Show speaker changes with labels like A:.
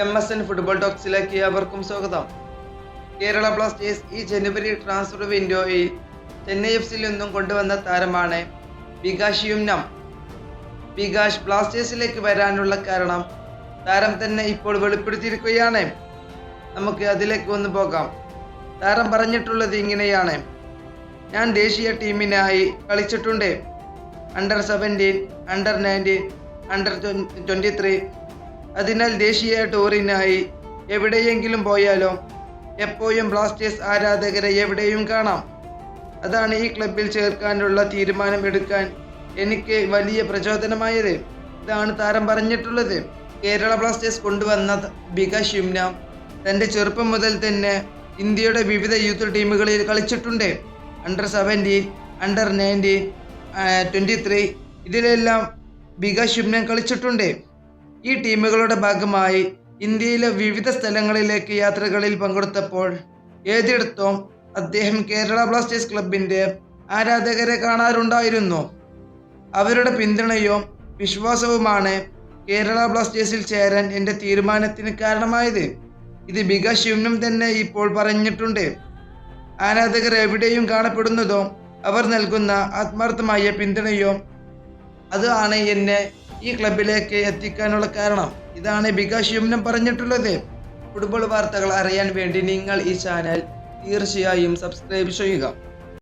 A: M S N football ടോക്സിലേക്ക് അവർക്കും സ്വാഗതം. കേരള ബ്ലാസ്റ്റേഴ്സ് ഈ ജനുവരി ട്രാൻസ്ഫർ വിൻഡോയിൽ ചെന്നൈ എഫ് സിയിൽ നിന്നും കൊണ്ടുവന്ന താരമാണ് വികാഷ് യുംനം വികാഷ് ബ്ലാസ്റ്റേഴ്സിലേക്ക് വരാനുള്ള കാരണം താരം തന്നെ ഇപ്പോൾ വെളിപ്പെടുത്തിയിരിക്കുകയാണ്. നമുക്ക് അതിലേക്ക് ഒന്ന് പോകാം. താരം പറഞ്ഞിട്ടുള്ളത് ഇങ്ങനെയാണ്. ഞാൻ ദേശീയ ടീമിനായി കളിച്ചിട്ടുണ്ട്. Under seventeen under nineteen under twenty three അതിനാൽ ദേശീയ ടൂറിനായി എവിടെയെങ്കിലും പോയാലോ എപ്പോഴും ബ്ലാസ്റ്റേഴ്സ് ആരാധകരെ എവിടെയും കാണാം. അതാണ് ഈ ക്ലബിൽ ചേർക്കാനുള്ള തീരുമാനം എടുക്കാൻ എനിക്ക് വലിയ പ്രചോദനമായത്. ഇതാണ് താരം പറഞ്ഞിട്ടുള്ളത്. കേരള ബ്ലാസ്റ്റേഴ്സ് കൊണ്ടുവന്ന ബിക ഷിംന തന്റെ ചെറുപ്പം മുതൽ തന്നെ ഇന്ത്യയുടെ വിവിധ യൂത്ത് ടീമുകളിൽ കളിച്ചിട്ടുണ്ട്. Under seventeen under nineteen twenty three ഇതിലെല്ലാം ബിക യുംന കളിച്ചിട്ടുണ്ട്. ഈ ടീമുകളുടെ ഭാഗമായി ഇന്ത്യയിലെ വിവിധ സ്ഥലങ്ങളിലേക്ക് യാത്രകളിൽ പങ്കെടുത്തപ്പോൾ ഏതിടത്തും അദ്ദേഹം കേരള ബ്ലാസ്റ്റേഴ്സ് ക്ലബിന്റെ ആരാധകരെ കാണാറുണ്ടായിരുന്നു. അവരുടെ പിന്തുണയും വിശ്വാസവുമാണ് കേരള ബ്ലാസ്റ്റേഴ്സിൽ ചേരാൻ എന്റെ തീരുമാനത്തിന് കാരണമായത്. ഇത് ബിക ശിവനും തന്നെ ഇപ്പോൾ പറഞ്ഞിട്ടുണ്ട്. ആരാധകർ എവിടെയും കാണപ്പെടുന്നതോ അവർ നൽകുന്ന ആത്മാർത്ഥമായ പിന്തുണയോ അതാണ് എന്നെ ഈ ക്ലബിലേക്ക് എത്തിക്കാനുള്ള കാരണം. ഇതാണ് ബികാഷ് യുമ്നം പറഞ്ഞിട്ടുള്ളത്. ഫുട്ബോൾ വാർത്തകൾ അറിയാൻ വേണ്ടി നിങ്ങൾ ഈ ചാനൽ തീർച്ചയായും സബ്സ്ക്രൈബ് ചെയ്യുക.